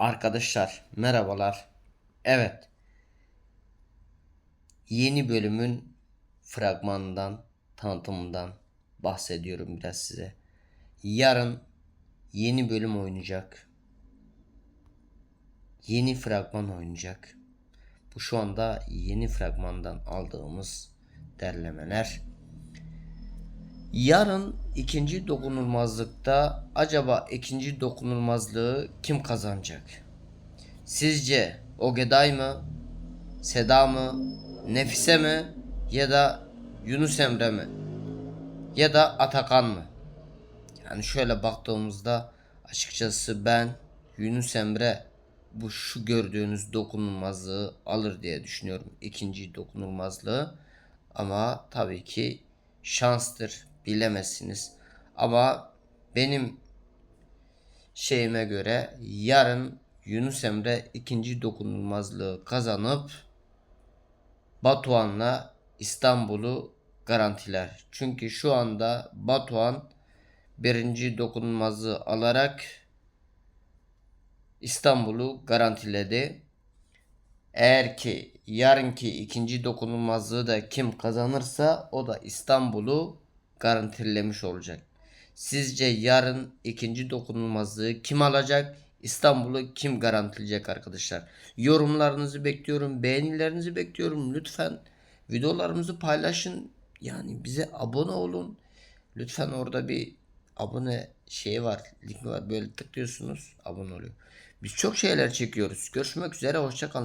Arkadaşlar merhabalar. Evet. Yeni bölümün fragmanından, tanıtımından bahsediyorum biraz size. Yarın yeni bölüm oynayacak. Yeni fragman oynayacak. Bu şu anda yeni fragmandan aldığımız derlemeler. Yarın ikinci dokunulmazlıkta acaba ikinci dokunulmazlığı kim kazanacak? Sizce Ogeday mı? Seda mı? Nefise mi? Ya da Yunus Emre mi? Ya da Atakan mı? Yani şöyle baktığımızda açıkçası ben Yunus Emre bu şu gördüğünüz dokunulmazlığı alır diye düşünüyorum. ikinci dokunulmazlığı. Ama tabii ki şanstır bilemezsiniz. Ama benim şeyime göre yarın Yunus Emre ikinci dokunulmazlığı kazanıp Batuhan'la İstanbul'u garantiler. Çünkü şu anda Batuhan birinci dokunulmazlığı alarak İstanbul'u garantiledi. Eğer ki yarınki ikinci dokunulmazlığı da kim kazanırsa o da İstanbul'u garantilemiş olacak. Sizce yarın ikinci dokunulmazlığı kim alacak? İstanbul'u kim garantileyecek arkadaşlar? Yorumlarınızı bekliyorum, beğenilerinizi bekliyorum. Lütfen videolarımızı paylaşın. Yani bize abone olun. Lütfen orada bir abone şeyi var, linki var. Böyle tıklıyorsunuz, abone oluyor. Biz çok şeyler çekiyoruz. Görüşmek üzere, hoşça kalın.